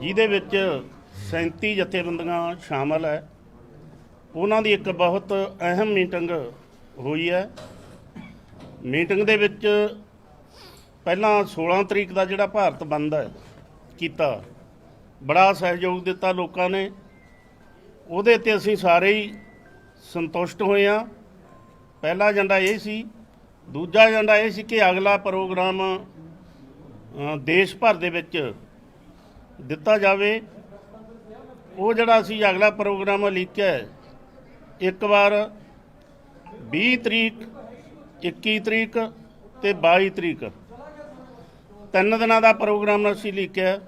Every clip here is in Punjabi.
ਜਿਹਦੇ ਵਿੱਚ 37 ਜਥੇਬੰਦੀਆਂ ਸ਼ਾਮਲ ਹੈ। ਉਹਨਾਂ ਦੀ ਇੱਕ ਬਹੁਤ ਅਹਿਮ ਮੀਟਿੰਗ ਹੋਈ ਹੈ। ਮੀਟਿੰਗ ਦੇ ਵਿੱਚ ਪਹਿਲਾਂ 16 ਤਰੀਕ ਦਾ ਜਿਹੜਾ ਭਾਰਤ ਬੰਦ ਹੈ, ਕੀਤਾ। ਬੜਾ ਸਹਿਯੋਗ ਦਿੱਤਾ ਲੋਕਾਂ ਨੇ। ਉਹਦੇ ਤੇ ਅਸੀਂ ਸਾਰੇ ਹੀ ਸੰਤੁਸ਼ਟ ਹੋਏ ਆ ਪਹਿਲਾ ਏਜੰਡਾ ਇਹ ਸੀ। ਦੂਜਾ ਏਜੰਡਾ ਇਹ ਸੀ ਕਿ ਅਗਲਾ ਪ੍ਰੋਗਰਾਮ ਦੇਸ਼ ਭਰ ਦੇ ਵਿੱਚ ਦਿੱਤਾ ਜਾਵੇ। ਉਹ ਜਿਹੜਾ ਅਸੀਂ ਅਗਲਾ ਪ੍ਰੋਗਰਾਮ ਲਿਖਿਆ ਹੈ, ਇੱਕ ਵਾਰ 20 ਤਰੀਕ 21 ਤਰੀਕ ਤੇ 22 ਤਰੀਕ ਤਿੰਨ ਦਿਨਾਂ ਦਾ ਪ੍ਰੋਗਰਾਮ ਅਸੀਂ ਲਿਖਿਆ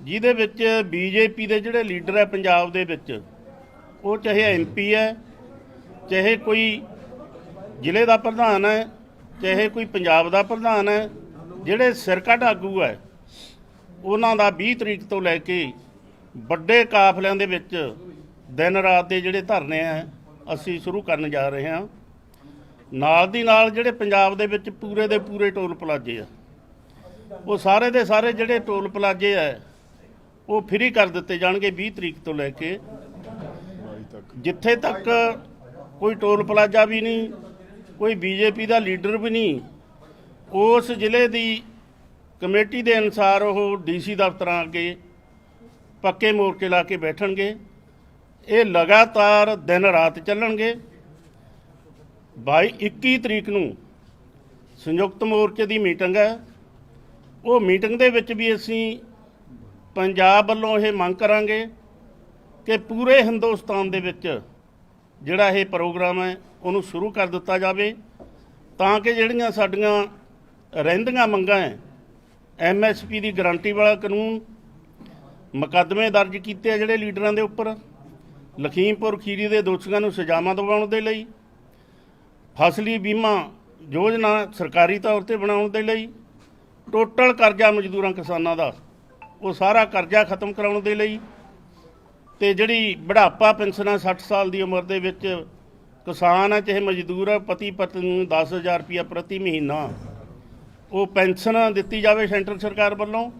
ਜਿਹਦੇ ਵਿੱਚ ਬੀਜੇਪੀ ਦੇ ਜਿਹੜੇ ਲੀਡਰ ਹੈ ਪੰਜਾਬ ਦੇ ਵਿੱਚ ਉਹ ਚਾਹੇ ਐਮਪੀ ਹੈ ਚਾਹੇ ਕੋਈ ਜ਼ਿਲ੍ਹੇ ਦਾ ਪ੍ਰਧਾਨ ਹੈ ਚਾਹੇ ਕੋਈ ਪੰਜਾਬ ਦਾ ਪ੍ਰਧਾਨ ਹੈ ਜਿਹੜੇ ਸਿਰਕਟ ਆਗੂ ਹੈ ਉਹਨਾਂ ਦਾ 20 ਤਰੀਕ ਤੋਂ ਲੈ ਕੇ ਵੱਡੇ ਕਾਫਲਿਆਂ ਦੇ ਵਿੱਚ ਦਿਨ ਰਾਤ ਦੇ ਜਿਹੜੇ ਧਰਨੇ ਆ, ਅਸੀਂ ਸ਼ੁਰੂ ਕਰਨ ਜਾ ਰਹੇ ਹਾਂ। ਨਾਲ ਦੀ ਨਾਲ ਜਿਹੜੇ ਪੰਜਾਬ ਦੇ ਵਿੱਚ ਪੂਰੇ ਦੇ ਪੂਰੇ ਟੋਲ ਪਲਾਜੇ ਆ, ਉਹ ਸਾਰੇ ਦੇ ਸਾਰੇ ਜਿਹੜੇ ਟੋਲ ਪਲਾਜੇ ਆ, ਉਹ ਫ੍ਰੀ ਕਰ ਦਿੱਤੇ ਜਾਣਗੇ 20 ਤਰੀਕ ਤੋਂ ਲੈ ਕੇ। ਜਿੱਥੇ ਤੱਕ ਕੋਈ ਟੋਲ ਪਲਾਜਾ ਵੀ ਨਹੀਂ, ਕੋਈ ਬੀਜੇਪੀ ਦਾ ਲੀਡਰ ਵੀ ਨਹੀਂ, ਉਸ ਜ਼ਿਲ੍ਹੇ ਦੀ ਕਮੇਟੀ ਦੇ ਅਨੁਸਾਰ ਉਹ ਡੀਸੀ ਦਫ਼ਤਰਾਂ ਅੱਗੇ ਪੱਕੇ ਮੋਰਚੇ ਲਾ ਕੇ ਬੈਠਣਗੇ। ਇਹ ਲਗਾਤਾਰ ਦਿਨ ਰਾਤ ਚੱਲਣਗੇ। 22 21 ਤਰੀਕ ਨੂੰ ਸੰਯੁਕਤ ਮੋਰਚੇ ਦੀ ਮੀਟਿੰਗ ਹੈ। ਉਹ ਮੀਟਿੰਗ ਦੇ ਵਿੱਚ ਵੀ ਅਸੀਂ ਪੰਜਾਬ ਵੱਲੋਂ ਇਹ ਮੰਗ ਕਰਾਂਗੇ ਕਿ ਪੂਰੇ ਹਿੰਦੁਸਤਾਨ ਦੇ ਵਿੱਚ ਜਿਹੜਾ ਇਹ ਪ੍ਰੋਗਰਾਮ ਹੈ, ਉਹਨੂੰ ਸ਼ੁਰੂ ਕਰ ਦਿੱਤਾ ਜਾਵੇ ਤਾਂ ਕਿ ਜਿਹੜੀਆਂ ਸਾਡੀਆਂ ਰਹਿੰਦੀਆਂ ਮੰਗਾਂ ਹੈ ਐਮਐਸਪੀ ਦੀ ਗਾਰੰਟੀ ਵਾਲਾ ਕਾਨੂੰਨ ਮੁਕੱਦਮੇ ਦਰਜ ਕੀਤੇ ਆ ਜਿਹੜੇ ਲੀਡਰਾਂ ਦੇ ਉੱਪਰ। ਲਖੀਮਪੁਰ ਖੀਰੀ ਦੇ ਦੋਸ਼ੀਆਂ ਨੂੰ ਸਜ਼ਾਵਾਂ ਦਿਵਾਉਣ ਦੇ ਲਈ, ਫਸਲੀ ਬੀਮਾ ਯੋਜਨਾ ਸਰਕਾਰੀ ਤੌਰ ਤੇ ਬਣਾਉਣ ਦੇ ਲਈ, ਟੋਟਲ ਕਰਜ਼ਾ ਮਜ਼ਦੂਰਾਂ ਕਿਸਾਨਾਂ ਦਾ, ਉਹ ਸਾਰਾ ਕਰਜ਼ਾ ਖਤਮ ਕਰਾਉਣ ਦੇ ਲਈ ਤੇ ਜਿਹੜੀ ਬੁਢਾਪਾ ਪੈਨਸ਼ਨ ਹੈ 60 ਸਾਲ ਦੀ ਉਮਰ ਦੇ ਵਿੱਚ ਕਿਸਾਨ ਹੈ ਚਾਹੇ ਮਜ਼ਦੂਰ ਹੈ ਪਤੀ ਪਤਨੀ ਨੂੰ 10000 ਰੁਪਇਆ ਪ੍ਰਤੀ ਮਹੀਨਾ ਉਹ ਪੈਨਸ਼ਨ ਦਿੱਤੀ ਜਾਵੇ ਸੈਂਟਰ ਸਰਕਾਰ ਵੱਲੋਂ।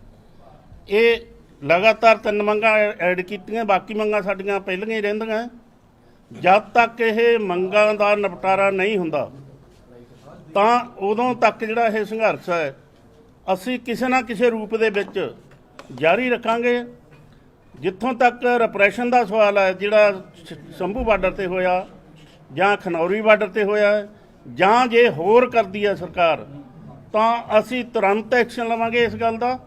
ਇਹ ਲਗਾਤਾਰ ਤਿੰਨ ਮੰਗਾਂ ਐਡ ਕੀਤੀਆਂ, ਬਾਕੀ ਮੰਗਾਂ ਸਾਡੀਆਂ ਪਹਿਲੀਆਂ ਹੀ ਰਹਿੰਦੀਆਂ। ਜਦ ਤੱਕ ਇਹ ਮੰਗਾਂ ਦਾ ਨਿਪਟਾਰਾ ਨਹੀਂ ਹੁੰਦਾ, ਤਾਂ ਉਦੋਂ ਤੱਕ ਜਿਹੜਾ ਇਹ ਸੰਘਰਸ਼ ਹੈ, ਅਸੀਂ ਕਿਸੇ ਨਾ ਕਿਸੇ ਰੂਪ ਦੇ ਵਿੱਚ ਜਾਰੀ ਰੱਖਾਂਗੇ। ਜਿੱਥੋਂ ਤੱਕ ਰਿਪਰੈਸ਼ਨ ਦਾ ਸਵਾਲ ਹੈ, ਜਿਹੜਾ ਸ਼ੰਭੂ ਬਾਰਡਰ ਤੇ ਹੋਇਆ ਜਾਂ ਖਨੌਰੀ ਬਾਰਡਰ ਤੇ ਹੋਇਆ, ਜਾਂ ਜੇ ਹੋਰ ਕਰਦੀ ਹੈ ਸਰਕਾਰ ਤਾਂ ਅਸੀਂ ਤੁਰੰਤ ਐਕਸ਼ਨ ਲਵਾਂਗੇ ਇਸ ਗੱਲ ਦਾ।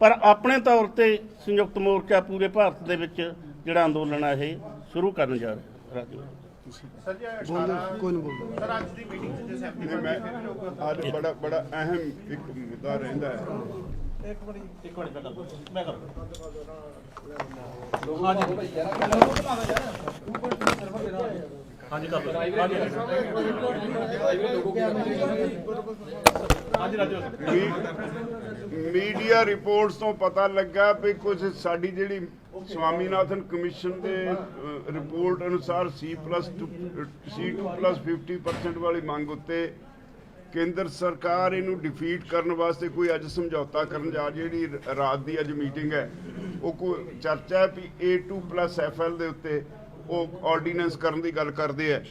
ਪਰ ਆਪਣੇ ਤੌਰ ਤੇ ਸੰਯੁਕਤ ਮੋਰਚਾ ਪੂਰੇ ਭਾਰਤ ਦੇ ਵਿੱਚ ਜਿਹੜਾ ਅੰਦੋਲਨ ਹੈ ਇਹ ਸ਼ੁਰੂ ਕਰਨ ਜਾ ਰਿਹਾ। ਰਾਜੂ। ਕੋਈ ਨਹੀਂ ਬੋਲਦਾ। ਸਰ ਅੱਜ ਦੀ ਮੀਟਿੰਗ 'ਚ ਜਿਸ ਨਹੀਂ ਮੈਂ ਅੱਜ ਬੜਾ ਬੜਾ ਅਹਿਮ ਇੱਕ ਮੁੱਦਾ ਰਹਿੰਦਾ ਹੈ। ਇੱਕ ਮਿੰਟ ਪਹਿਲਾਂ ਮੈਂ ਕਰ ਹਾਂਜੀ। ਕਰ ਲਓ। ਹਾਂਜੀ ਹਾਂਜੀ। ਰਾਜੂ ਮੀਡੀਆ ਰਿਪੋਰਟਸ ਤੋਂ ਪਤਾ ਲੱਗਾ ਵੀ ਕੁਝ ਸਾਡੀ ਜਿਹੜੀ ਸਵਾਮੀਨਾਥਨ ਕਮਿਸ਼ਨ ਦੇ ਰਿਪੋਰਟ ਅਨੁਸਾਰ C+2 C2+ 50% ਵਾਲੀ ਮੰਗ ਉੱਤੇ ਕੇਂਦਰ ਸਰਕਾਰ ਇਹਨੂੰ ਡਿਫੀਟ ਕਰਨ ਵਾਸਤੇ ਕੋਈ ਅੱਜ ਸਮਝੌਤਾ ਕਰਨ ਜਾ ਜਿਹੜੀ ਰਾਤ ਦੀ ਅੱਜ ਮੀਟਿੰਗ ਹੈ। ਉਹ ਕੋਈ ਚਰਚਾ ਹੈ ਵੀ A2+FL ਦੇ ਉੱਤੇ ਉਹ ਆਰਡੀਨੈਂਸ ਕਰਨ ਦੀ ਗੱਲ ਕਰਦੇ ਹੈ।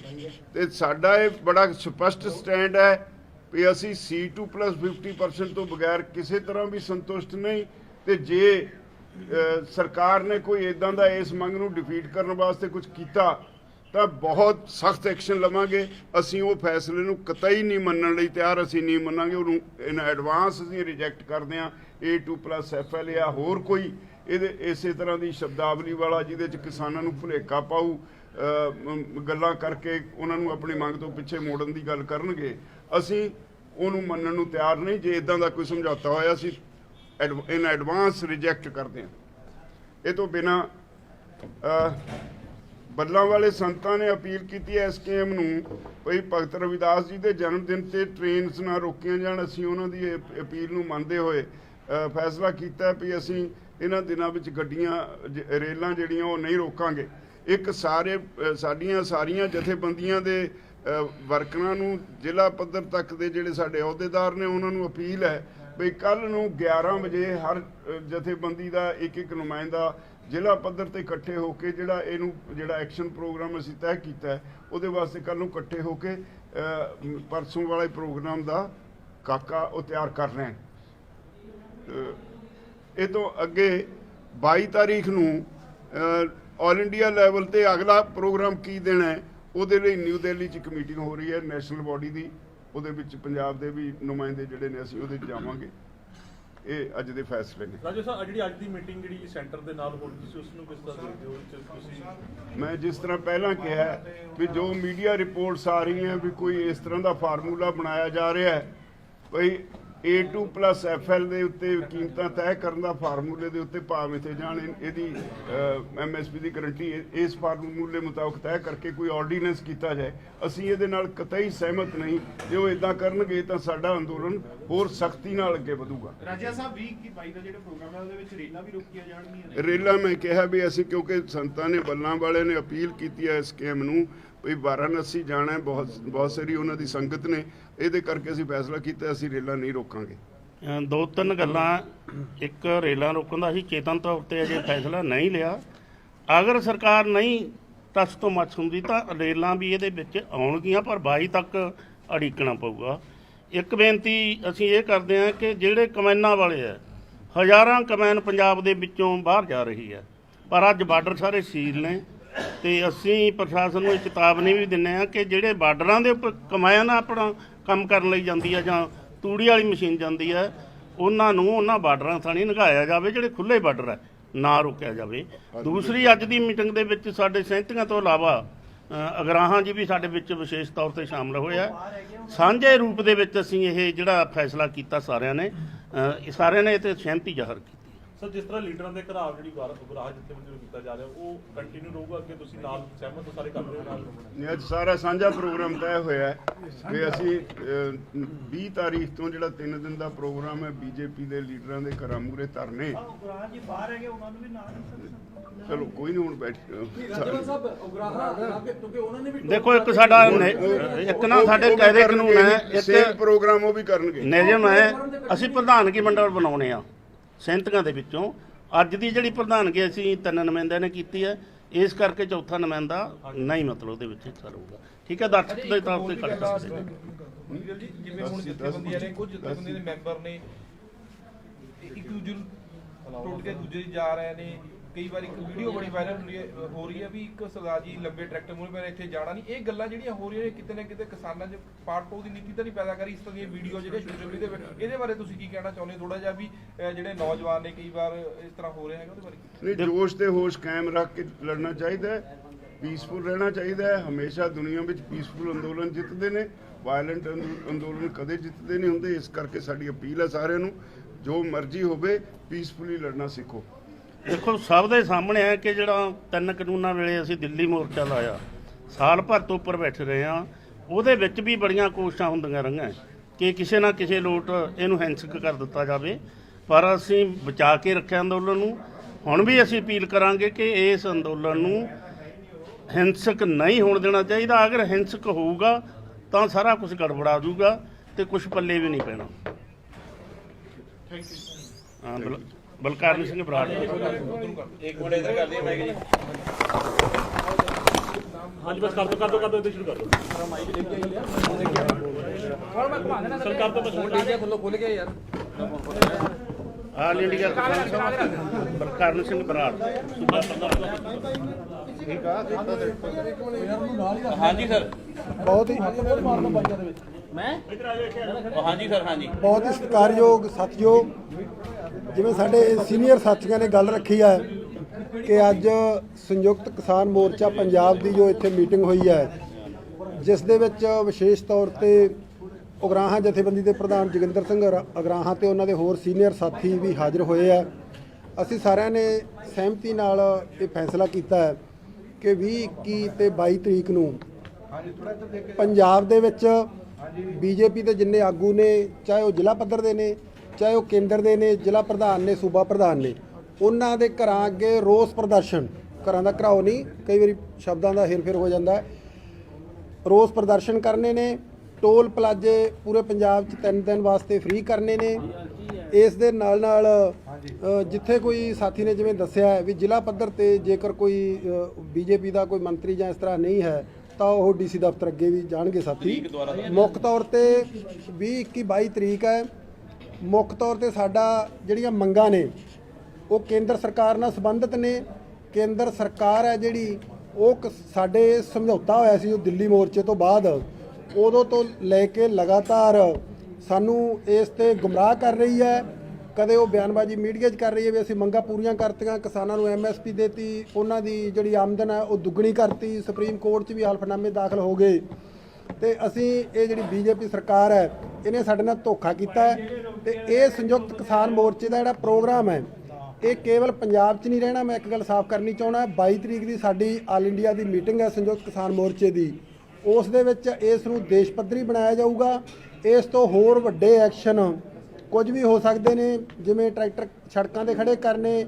ਤੇ ਸਾਡਾ ਇਹ ਬੜਾ ਸਪਸ਼ਟ ਸਟੈਂਡ ਹੈ ਵੀ ਅਸੀਂ C2+ 50% ਤੋਂ ਬਗੈਰ ਕਿਸੇ ਤਰ੍ਹਾਂ ਵੀ ਸੰਤੁਸ਼ਟ ਨਹੀਂ ਤੇ ਜੇ ਸਰਕਾਰ ਨੇ ਕੋਈ ਇਦਾਂ ਦਾ ਇਸ ਮੰਗ ਨੂੰ ਡਿਫੀਟ ਕਰਨ ਵਾਸਤੇ ਕੁਝ ਕੀਤਾ, ਤਾਂ ਬਹੁਤ ਸਖਤ ਐਕਸ਼ਨ ਲਵਾਂਗੇ। ਅਸੀਂ ਉਹ ਫੈਸਲੇ ਨੂੰ ਕਤਈ ਨਹੀਂ ਮੰਨਣ ਲਈ ਤਿਆਰ, ਅਸੀਂ ਨਹੀਂ ਮੰਨਾਂਗੇ, ਉਹਨੂੰ ਇਨ ਐਡਵਾਂਸ ਅਸੀਂ ਰਿਜੈਕਟ ਕਰਦੇ ਹਾਂ। A2+FL ਜਾਂ ਹੋਰ ਕੋਈ ਇਹਦੇ, ਇਸੇ ਤਰ੍ਹਾਂ ਦੀ ਸ਼ਬਦਾਵਲੀ ਵਾਲਾ ਜਿਹਦੇ ਚ ਕਿਸਾਨਾਂ ਨੂੰ ਭੁਲੇਖਾ ਪਾਊ ਗੱਲਾਂ ਕਰਕੇ ਉਹਨਾਂ ਨੂੰ ਆਪਣੀ ਮੰਗ ਤੋਂ ਪਿੱਛੇ ਮੋੜਨ ਦੀ ਗੱਲ ਕਰਨਗੇ। ਅਸੀਂ ਉਹਨੂੰ ਮੰਨਣ ਨੂੰ ਤਿਆਰ ਨਹੀਂ, ਜੇ ਇਦਾਂ ਦਾ ਕੋਈ ਸਮਝੌਤਾ ਹੋਇਆ, ਅਸੀਂ ਇਨ ਐਡਵਾਂਸ ਰਿਜੈਕਟ ਕਰਦੇ ਹਾਂ। ਇਹ ਤੋਂ ਬਿਨਾ ਬੱਲਾਂ ਵਾਲੇ ਸੰਤਾਂ ਨੇ ਅਪੀਲ ਕੀਤੀ ਹੈ ਐਸਕੇਐਮ ਨੂੰ, ਭਈ ਭਗਤ ਰਵਿਦਾਸ ਜੀ ਦੇ ਜਨਮ ਦਿਨ ਤੇ ਟ੍ਰੇਨਸ ਨਾ ਰੋਕੀਆਂ ਜਾਣ, ਅਸੀਂ ਉਹਨਾਂ ਦੀ ਇਹ ਅਪੀਲ ਨੂੰ ਮੰਨਦੇ ਹੋਏ ਫੈਸਲਾ ਕੀਤਾ ਵੀ ਅਸੀਂ ਇਹਨਾਂ ਦਿਨਾਂ ਵਿੱਚ ਗੱਡੀਆਂ, ਜ- ਰੇਲਾਂ ਜਿਹੜੀਆਂ ਉਹ ਨਹੀਂ ਰੋਕਾਂਗੇ। ਇੱਕ ਸਾਰੇ ਸਾਡੀਆਂ ਸਾਰੀਆਂ ਜਥੇਬੰਦੀਆਂ ਦੇ ਵਰਕਰਾਂ ਨੂੰ ਜ਼ਿਲ੍ਹਾ ਪੱਧਰ ਤੱਕ ਦੇ ਜਿਹੜੇ ਸਾਡੇ ਅਹੁਦੇਦਾਰ ਨੇ, ਉਹਨਾਂ ਨੂੰ ਅਪੀਲ ਹੈ ਵੀ ਕੱਲ ਨੂੰ 11 ਵਜੇ ਹਰ ਜਥੇਬੰਦੀ ਦਾ ਇੱਕ ਇੱਕ ਨੁਮਾਇੰਦਾ ਜ਼ਿਲ੍ਹਾ ਪੱਧਰ ਤੇ ਇਕੱਠੇ ਹੋ ਕੇ ਜਿਹੜਾ ਇਹਨੂੰ, ਜਿਹੜਾ ਐਕਸ਼ਨ ਪ੍ਰੋਗਰਾਮ ਅਸੀਂ ਤੈਅ ਕੀਤਾ ਉਹਦੇ ਵਾਸਤੇ ਕੱਲ ਨੂੰ ਇਕੱਠੇ ਹੋ ਕੇ ਪਰਸੋਂ ਵਾਲੇ ਪ੍ਰੋਗਰਾਮ ਦਾ ਕਾਕਾ ਉਹ ਤਿਆਰ ਕਰ ਰਹੇ ਇਹ ਤੋਂ ਅੱਗੇ 22 ਤਾਰੀਖ ਨੂੰ ਆਲ ਇੰਡੀਆ ਲੈਵਲ ਤੇ ਅਗਲਾ ਪ੍ਰੋਗਰਾਮ ਕੀ ਦੇਣਾ ਹੈ ਉਹਦੇ ਲਈ ਨਿਊ ਦਿੱਲੀ 'ਚ ਇੱਕ ਮੀਟਿੰਗ ਹੋ ਰਹੀ ਹੈ ਨੈਸ਼ਨਲ ਬਾਡੀ ਦੀ ਉਹਦੇ ਵਿੱਚ ਪੰਜਾਬ ਦੇ ਵੀ ਨੁਮਾਇੰਦੇ ਜਿਹੜੇ ਨੇ ਅਸੀਂ ਉਹਦੇ 'ਚ ਜਾਵਾਂਗੇ। ਇਹ ਅੱਜ ਦੇ ਫੈਸਲੇ ਨੇ। ਰਾਜੇ ਸਾਹਿਬ ਜਿਹੜੀ ਅੱਜ ਦੀ ਮੀਟਿੰਗ ਜਿਹੜੀ ਸੈਂਟਰ ਦੇ ਨਾਲ ਹੋਣੀ ਤੁਸੀਂ ਉਸ ਨੂੰ ਕਿਸ ਤਰ੍ਹਾਂ ਦੇਖਦੇ ਹੋ? ਤੁਸੀਂ ਮੈਂ ਜਿਸ ਤਰ੍ਹਾਂ ਪਹਿਲਾਂ ਕਿਹਾ ਹੈ ਵੀ ਜੋ ਮੀਡੀਆ ਰਿਪੋਰਟਸ ਆ ਰਹੀਆਂ ਵੀ ਕੋਈ ਇਸ ਤਰ੍ਹਾਂ ਦਾ ਫਾਰਮੂਲਾ ਬਣਾਇਆ ਜਾ ਰਿਹਾ ਹੈ ਭਈ A2 FL ਦੇ ਉੱਤੇ ਕੀਮਤਾਂ ਤੈਅ ਕਰਨ ਦਾ ਫਾਰਮੂਲੇ ਦੇ ਉੱਤੇ ਭਾਵੇਂ ਤੇ ਜਾਣ। ਇਹ- ਇਹਦੀ ਐਮਐਸਪੀ ਦੀ ਗਾਰੰਟੀ ਇਸ ਫਾਰਮੂਲੇ ਮੁਤਾਬਕ ਤੈਅ ਕਰਕੇ ਕੋਈ ਆਰਡੀਨੈਂਸ ਕੀਤਾ ਜਾਏ। ਅਸੀਂ ਇਹਦੇ ਨਾਲ ਕਤਈ ਸਹਿਮਤ ਨਹੀਂ। ਜੇ ਉਹ ਇਦਾਂ ਕਰਨਗੇ ਤਾਂ ਸਾਡਾ ਅੰਦੋਲਨ ਹੋਰ ਸਖਤੀ ਨਾਲ ਅੱਗੇ ਵਧੂਗਾ। ਰਾਜਾ ਸਾਹਿਬ 20 ਕੀ 22 ਦਾ ਜਿਹੜਾ ਪ੍ਰੋਗਰਾਮ ਹੈ ਉਹਦੇ ਵਿੱਚ ਰੇਲਾਂ ਵੀ ਰੋਕੀਆਂ ਜਾਣਗੀਆਂ ਰੇਲਾ ਮੈਂ ਕਿਹਾ ਵੀ ਅਸੀਂ ਕਿਉਂਕਿ ਸੰਤਾਂ ਨੇ ਬੱਲਾਂ ਵਾਲੇ ਨੇ ਅਪੀਲ ਕੀਤੀ ਹੈ ਇਸ ਸਕੀਮ ਨੂੰ ਵੀ ਵਾਰਾਣਸੀ ਜਾਣਾ ਹੈ, ਬਹੁਤ ਬਹੁਤ ਸਾਰੀ ਉਹਨਾਂ ਦੀ ਸੰਗਤ ਨੇ। ਇਹਦੇ ਕਰਕੇ ਅਸੀਂ ਫੈਸਲਾ ਕੀਤਾ, ਅਸੀਂ ਰੇਲਾਂ ਨਹੀਂ ਰੋਕਾਂਗੇ। ਦੋ ਤਿੰਨ ਗੱਲਾਂ। ਇੱਕ, ਰੇਲਾਂ ਰੋਕਣ ਦਾ ਅਸੀਂ ਚੇਤਨ ਤੌਰ ਤੇ ਅਜੇ ਫੈਸਲਾ ਨਹੀਂ ਲਿਆ। ਅਗਰ ਸਰਕਾਰ ਨਹੀਂ ਟਸ ਤੋਂ ਮੱਛ ਹੁੰਦੀ ਤਾਂ ਰੇਲਾਂ ਵੀ ਇਹਦੇ ਵਿੱਚ ਆਉਣਗੀਆਂ, ਪਰ 22 ਤੱਕ ਅੜੀਕਣਾ ਪਊਗਾ। ਇੱਕ ਬੇਨਤੀ ਅਸੀਂ ਇਹ ਕਰਦੇ ਹਾਂ ਕਿ ਜਿਹੜੇ ਕਮੈਨਾਂ ਵਾਲੇ ਆ, ਹਜ਼ਾਰਾਂ ਕਮੈਨ ਪੰਜਾਬ ਦੇ ਵਿੱਚੋਂ ਬਾਹਰ ਜਾ ਰਹੀ ਹੈ, ਪਰ ਅੱਜ ਬਾਰਡਰ ਸਾਰੇ ਸੀਲ ਨੇ। ਤੇ ਅਸੀਂ ਪ੍ਰਸ਼ਾਸਨ ਨੂੰ ਇਹ ਚੇਤਾਵਨੀ ਵੀ ਦਿੰਨੇ ਆ ਕਿ ਜਿਹੜੇ ਬਾਰਡਰਾਂ ਦੇ ਉੱਪਰ ਕਮਾਇਨ ਆਪਣਾ ਕੰਮ ਕਰਨ ਲਈ ਜਾਂਦੀ ਆ ਜਾਂ ਤੂੜੀ ਵਾਲੀ ਮਸ਼ੀਨ ਜਾਂਦੀ ਹੈ ਉਹਨਾਂ ਨੂੰ ਉਹਨਾਂ ਬਾਰਡਰਾਂ ਥਾਣੀ ਨਿਗਾਇਆ ਜਾਵੇ ਜਿਹੜੇ ਖੁੱਲੇ ਬਾਰਡਰ ਹੈ ਨਾ ਰੋਕਿਆ ਜਾਵੇ। ਦੂਸਰੀ ਅੱਜ ਦੀ ਮੀਟਿੰਗ ਦੇ ਵਿੱਚ ਸਾਡੇ ਸਹਿਮਤੀਆਂ ਤੋਂ ਇਲਾਵਾ ਅਗਰਾਹਾਂ ਜੀ ਵੀ ਸਾਡੇ ਵਿੱਚ ਵਿਸ਼ੇਸ਼ ਤੌਰ ਤੇ ਸ਼ਾਮਲ ਹੋਇਆ ਸਾਂਝੇ ਰੂਪ ਦੇ ਵਿੱਚ ਅਸੀਂ ਇਹ ਜਿਹੜਾ ਫੈਸਲਾ ਕੀਤਾ ਸਾਰਿਆਂ ਨੇ ਸਾਰਿਆਂ ਨੇ ਇਹ ਤੇ ਸਹਿਮਤੀ ਜ਼ਾਹਰ ਕੀਤੀ। ਸਰ ਜਿਸ ਤਰ੍ਹਾਂ ਲੀਡਰਾਂ ਦੇ ਘਰਾਵ ਜਿਹੜੀ ਗੁਰਾਹ ਜਿੱਥੇ ਮੰਜ਼ੂਰ ਕੀਤਾ ਜਾ ਰਿਹਾ ਉਹ ਕੰਟੀਨਿਊ ਰਹੂਗਾ ਅੱਗੇ ਤੁਸੀਂ ਨਾਲ ਸਹਿਮਤ ਹੋ ਸਾਰੇ ਕਰ ਰਹੇ ਹੋ ਨਾਲ ਅੱਜ ਸਾਰਾ ਸਾਂਝਾ ਪ੍ਰੋਗਰਾਮ ਤੈਅ ਹੋਇਆ ਹੈ ਕਿ ਅਸੀਂ ਅਹ, 20 ਤਾਰੀਖ ਤੋਂ ਜਿਹੜਾ 3 ਦਿਨ ਦਾ ਪ੍ਰੋਗਰਾਮ ਹੈ ਬੀਜੇਪੀ ਦੇ ਲੀਡਰਾਂ ਦੇ ਘਰਾਂ ਮੂਹਰੇ ਧਰਨੇ। ਜੀ ਬਾਹਰ ਹੈਗੇ ਉਹਨਾਂ ਨੂੰ ਵੀ ਨਾਲ ਚਲੋ ਕੋਈ ਨਹੀਂ ਹੁਣ ਬੈਠ ਰਾਜਾ ਸਾਹਿਬ ਉਗਰਾਹਾਂ ਕਿਉਂਕਿ ਉਹਨਾਂ ਨੇ ਵੀ ਦੇਖੋ ਇੱਕ ਸਾਡਾ ਇੱਕ ਨਾ ਸਾਡੇ ਕਾਇਦੇ ਕਾਨੂੰਨ ਹੈ ਇੱਕ ਪ੍ਰੋਗਰਾਮ ਉਹ ਵੀ ਕਰਨਗੇ। ਨਿਯਮ ਹੈ ਅਸੀਂ ਪ੍ਰਧਾਨਗੀ ਮੰਡਲ ਬਣਾਉਣੇ ਆ। ਸੈਂਤਕਾਂ ਦੇ ਵਿੱਚੋਂ ਅੱਜ ਦੀ ਜਿਹੜੀ ਪ੍ਰਧਾਨਗੀ ਅਸੀਂ ਤਿੰਨ ਨੁਮਾਇੰਦਿਆਂ ਨੇ ਕੀਤੀ ਹੈ ਇਸ ਕਰਕੇ ਚੌਥਾ ਨੁਮਾਇੰਦਾ ਨਹੀਂ ਮਤਲਬ ਉਹਦੇ ਵਿੱਚ ਹਿੱਸਾ ਰਹੂਗਾ ਠੀਕ ਹੈ ਦਰਸ਼ਕ ਦੇ ਤੌਰ ਤੇ ਕਰ ਸਕਦੇ ਨੇ ਜੀ ਜਿਵੇਂ ਹੁਣ ਜਥੇਬੰਦੀਆਂ ਨੇ ਕੁਝ ਜਥੇਬੰਦੀਆਂ ਦੇ ਮੈਂਬਰ ਨੇ ਇਹ ਇੱਕ ਦੂਜੇ ਨੂੰ ਟੁੱਟ ਕੇ ਦੂਜੇ ਜਾ ਰਹੇ ਨੇ ਕਈ ਵਾਰ ਇੱਕ ਵੀਡੀਓ ਬੜੀ ਵਾਇਰਲ ਹੋ ਰਹੀ ਹੈ ਹੋ ਰਹੀ ਹੈ ਵੀ ਇੱਕ ਸਰਦਾਰ ਜੀ ਲੰਬੇ ਟਰੈਕਟਰ ਮੂਹਰੇ ਪਰ ਇੱਥੇ ਜਾਣਾ ਨਹੀਂ। ਇਹ ਗੱਲਾਂ ਜਿਹੜੀਆਂ ਹੋ ਰਹੀਆਂ ਨੇ ਕਿਤੇ ਨਾ ਕਿਤੇ ਕਿਸਾਨਾਂ 'ਚ ਪਾੜ ਪਊ ਦੀ ਨੀਤੀ ਤਾਂ ਨਹੀਂ ਪੈਦਾ ਕਰੀ ਇਸ ਤਰ੍ਹਾਂ ਦੀਆਂ ਵੀਡੀਓ ਜਿਹੜੇ ਸੋਸ਼ਲ ਮੀਡੀਆ ਦੇ ਵਿੱਚ ਇਹਦੇ ਬਾਰੇ ਤੁਸੀਂ ਕੀ ਕਹਿਣਾ ਚਾਹੁੰਦੇ? ਥੋੜਾ ਜਿਹਾ ਵੀ ਜਿਹੜੇ ਨੌਜਵਾਨ ਨੇ ਕਈ ਵਾਰ ਇਸ ਤਰ੍ਹਾਂ ਹੋ ਰਿਹਾ ਹੈਗਾ ਉਹਦੇ ਬਾਰੇ ਨਹੀਂ ਜੋਸ਼ ਤੇ ਹੋਸ਼ ਕਾਇਮ ਰੱਖ ਕੇ ਲੜਨਾ ਚਾਹੀਦਾ ਹੈ ਪੀਸਫੁਲ ਰਹਿਣਾ ਚਾਹੀਦਾ ਹੈ। ਹਮੇਸ਼ਾ ਦੁਨੀਆ ਵਿੱਚ ਪੀਸਫੁਲ ਅੰਦੋਲਨ ਜਿੱਤਦੇ ਨੇ ਵਾਇਲੈਂਟ ਅੰਦੋਲਨ ਕਦੇ ਜਿੱਤਦੇ ਨਹੀਂ ਹੁੰਦੇ। ਇਸ ਕਰਕੇ ਸਾਡੀ ਅਪੀਲ ਹੈ ਸਾਰਿਆਂ ਨੂੰ ਜੋ ਮਰਜ਼ੀ ਹੋਵੇ ਪੀਸਫੁਲੀ ਲੜਨਾ ਸਿੱਖੋ। ਦੇਖੋ ਸਭ ਦੇ ਸਾਹਮਣੇ ਹੈ ਕਿ ਜਿਹੜਾ ਤਿੰਨ ਕਾਨੂੰਨਾਂ ਵੇਲੇ ਅਸੀਂ ਦਿੱਲੀ ਮੋਰਚਾ ਲਾਇਆ ਸਾਲ ਭਰ ਤੋਂ ਉੱਪਰ ਬੈਠੇ ਰਹੇ ਹਾਂ ਉਹਦੇ ਵਿੱਚ ਵੀ ਬੜੀਆਂ ਕੋਸ਼ਿਸ਼ਾਂ ਹੁੰਦੀਆਂ ਰਹੀਆਂ ਕਿ ਕਿਸੇ ਨਾ ਕਿਸੇ ਲੋਟ ਇਹਨੂੰ ਹਿੰਸਕ ਕਰ ਦਿੱਤਾ ਜਾਵੇ ਪਰ ਅਸੀਂ ਬਚਾ ਕੇ ਰੱਖਿਆ ਅੰਦੋਲਨ ਨੂੰ। ਹੁਣ ਵੀ ਅਸੀਂ ਅਪੀਲ ਕਰਾਂਗੇ ਕਿ ਇਸ ਅੰਦੋਲਨ ਨੂੰ ਹਿੰਸਕ ਨਹੀਂ ਹੋਣ ਦੇਣਾ ਚਾਹੀਦਾ। ਅਗਰ ਹਿੰਸਕ ਹੋਊਗਾ ਤਾਂ ਸਾਰਾ ਕੁਝ ਗੜਬੜਾ ਜਾਊਗਾ ਤੇ ਕੁਝ ਪੱਲੇ ਵੀ ਨਹੀਂ ਪੈਣਾ। ਹਾਂ ਬਲ- ਬਲਕਾਰਨ ਸਿੰਘ ਬਰਾੜ। ਜੀ। ਹਾਂਜੀ ਬਸ ਕਰ ਦੋ ਕਰ ਦੋ ਕਰ ਦੋ ਇੱਥੇ ਸ਼ੁਰੂ ਕਰ ਦੋ। ਸਰ ਕਰ ਦੋ ਬਸ। ਹੁਣ ਇੰਡੀਆ ਵੱਲੋਂ ਖੁੱਲ ਗਿਆ ਯਾਰ। All India Balkaran Singh Brar. ਸੂਬਾ ਪ੍ਰਧਾਨ ਹਾਂਜੀ ਸਰ। ਬਹੁਤ ਹੀ ਮੈਂ? ਹਾਂਜੀ ਸਰ ਹਾਂਜੀ। ਬਹੁਤ ਹੀ ਸਤਿਕਾਰਯੋਗ ਸਤਿਯੋਗ। ਜਿਵੇਂ ਸਾਡੇ ਸੀਨੀਅਰ ਸਾਥੀਆਂ ਨੇ ਗੱਲ ਰੱਖੀ ਹੈ ਕਿ ਅੱਜ ਸੰਯੁਕਤ ਕਿਸਾਨ ਮੋਰਚਾ ਪੰਜਾਬ ਦੀ ਜੋ ਇੱਥੇ ਮੀਟਿੰਗ ਹੋਈ ਹੈ, ਜਿਸ ਦੇ ਵਿੱਚ ਵਿਸ਼ੇਸ਼ ਤੌਰ ਤੇ ਉਗਰਾਹਾਂ ਜਥੇਬੰਦੀ ਦੇ ਪ੍ਰਧਾਨ ਜੋਗਿੰਦਰ ਸਿੰਘ ਅਗਰਾ- ਅਗਰਾਹਾਂ ਤੇ ਉਹਨਾਂ ਦੇ ਹੋਰ ਸੀਨੀਅਰ ਸਾਥੀ ਵੀ ਹਾਜ਼ਰ ਹੋਏ ਆ ਅਸੀਂ ਸਾਰਿਆਂ ਨੇ ਸਹਿਮਤੀ ਨਾਲ ਇਹ ਫੈਸਲਾ ਕੀਤਾ ਹੈ ਕਿ 20 21 ਤੇ 22 ਤਰੀਕ ਨੂੰ ਪੰਜਾਬ ਦੇ ਵਿੱਚ ਬੀਜੇਪੀ ਦੇ ਜਿੰਨੇ ਆਗੂ ਨੇ, ਚਾਹੇ ਉਹ ਜ਼ਿਲ੍ਹਾ ਪੱਧਰ ਦੇ ਨੇ ਚਾਹੇ ਉਹ ਕੇਂਦਰ ਦੇ ਨੇ, ਜ਼ਿਲ੍ਹਾ ਪ੍ਰਧਾਨ ਨੇ, ਸੂਬਾ ਪ੍ਰਧਾਨ ਨੇ, ਉਹਨਾਂ ਦੇ ਘਰਾਂ ਅੱਗੇ ਰੋਸ ਪ੍ਰਦਰਸ਼ਨ, ਘਰਾਂ ਦਾ ਘਰਾਓ ਨਹੀਂ, ਕਈ ਵਾਰੀ ਸ਼ਬਦਾਂ ਦਾ ਹੇਰਫੇਰ ਹੋ ਜਾਂਦਾ ਹੈ। ਰੋਸ ਪ੍ਰਦਰਸ਼ਨ ਕਰਨੇ ਨੇ, ਟੋਲ ਪਲਾਜ਼ੇ ਪੂਰੇ ਪੰਜਾਬ 'ਚ ਤਿੰਨ ਦਿਨ ਵਾਸਤੇ ਫ੍ਰੀ ਕਰਨੇ ਨੇ। ਇਸ ਦੇ ਨਾਲ ਨਾਲ ਜਿੱਥੇ ਕੋਈ ਸਾਥੀ ਨੇ ਜਿਵੇਂ ਦੱਸਿਆ ਵੀ ਜ਼ਿਲ੍ਹਾ ਪੱਧਰ ਤੇ ਜੇਕਰ ਕੋਈ ਬੀਜੇਪੀ ਦਾ ਕੋਈ ਮੰਤਰੀ ਜਾਂ ਇਸ ਤਰ੍ਹਾਂ ਨਹੀਂ ਹੈ, ਤਾਂ ਉਹ ਡੀਸੀ ਦਫ਼ਤਰ ਅੱਗੇ ਵੀ ਜਾਣਗੇ ਸਾਥੀ। ਮੁੱਖ ਤੌਰ ਤੇ 20 21 22 ਤਰੀਕ ਹੈ। ਮੁੱਖ ਤੌਰ ਤੇ ਸਾਡਾ ਜਿਹੜੀਆਂ ਮੰਗਾਂ ਨੇ, ਉਹ ਕੇਂਦਰ ਸਰਕਾਰ ਨਾਲ ਸੰਬੰਧਿਤ ਨੇ। ਕੇਂਦਰ ਸਰਕਾਰ ਹੈ ਜਿਹੜੀ, ਉਹ ਕ- ਸਾਡੇ ਸਮਝੌਤਾ ਹੋਇਆ ਸੀ ਉਹ ਦਿੱਲੀ ਮੋਰਚੇ ਤੋਂ ਬਾਅਦ। ਉਦੋਂ ਤੋਂ ਲੈ ਕੇ ਲਗਾਤਾਰ ਸਾਨੂੰ ਇਸ ਤੇ ਗੁੰਮਰਾਹ ਕਰ ਰਹੀ ਹੈ। ਕਦੇ ਉਹ ਬਿਆਨਬਾਜ਼ੀ ਮੀਡੀਆ 'ਚ ਕਰ ਰਹੀ ਹੈ ਵੀ ਅਸੀਂ ਮੰਗਾਂ ਪੂਰੀਆਂ ਕਰਤੀਆਂ, ਕਿਸਾਨਾਂ ਨੂੰ ਐਮਐਸਪੀ ਦੇਤੀ, ਉਹਨਾਂ ਦੀ ਜਿਹੜੀ ਆਮਦਨ ਹੈ ਉਹ ਦੁੱਗਣੀ ਕਰਤੀ ਸੁਪਰੀਮ ਕੋਰਟ 'ਚ ਵੀ ਹਲਫਨਾਮੇ ਦਾਖਲ ਹੋ ਗਏ। ਤੇ ਅਸੀਂ ਇਹ ਜਿਹੜੀ ਬੀਜੇਪੀ ਸਰਕਾਰ ਹੈ, ਇਹਨੇ ਸਾਡੇ ਨਾਲ ਧੋਖਾ ਕੀਤਾ ਹੈ ਤੇ ਇਹ ਸੰਯੁਕਤ ਕਿਸਾਨ ਮੋਰਚੇ ਦਾ ਜਿਹੜਾ ਪ੍ਰੋਗਰਾਮ ਹੈ, ਇਹ ਕੇਵਲ ਪੰਜਾਬ 'ਚ ਨਹੀਂ ਰਹਿਣਾ, ਮੈਂ ਇੱਕ ਗੱਲ ਸਾਫ਼ ਕਰਨੀ ਚਾਹੁੰਦਾ 22 ਤਰੀਕ ਦੀ ਸਾਡੀ ਆਲ ਇੰਡੀਆ ਦੀ ਮੀਟਿੰਗ ਹੈ ਸੰਯੁਕਤ ਕਿਸਾਨ ਮੋਰਚੇ ਦੀ, ਉਸ ਦੇ ਵਿੱਚ ਇਸ ਨੂੰ ਦੇਸ਼ ਪੱਧਰੀ ਬਣਾਇਆ ਜਾਊਗਾ, ਇਸ ਤੋਂ ਹੋਰ ਵੱਡੇ ਐਕਸ਼ਨ ਕੁਝ ਵੀ ਹੋ ਸਕਦੇ ਨੇ, ਜਿਵੇਂ ਟਰੈਕਟਰ ਸੜਕਾਂ ਤੇ ਖੜੇ ਕਰਨੇ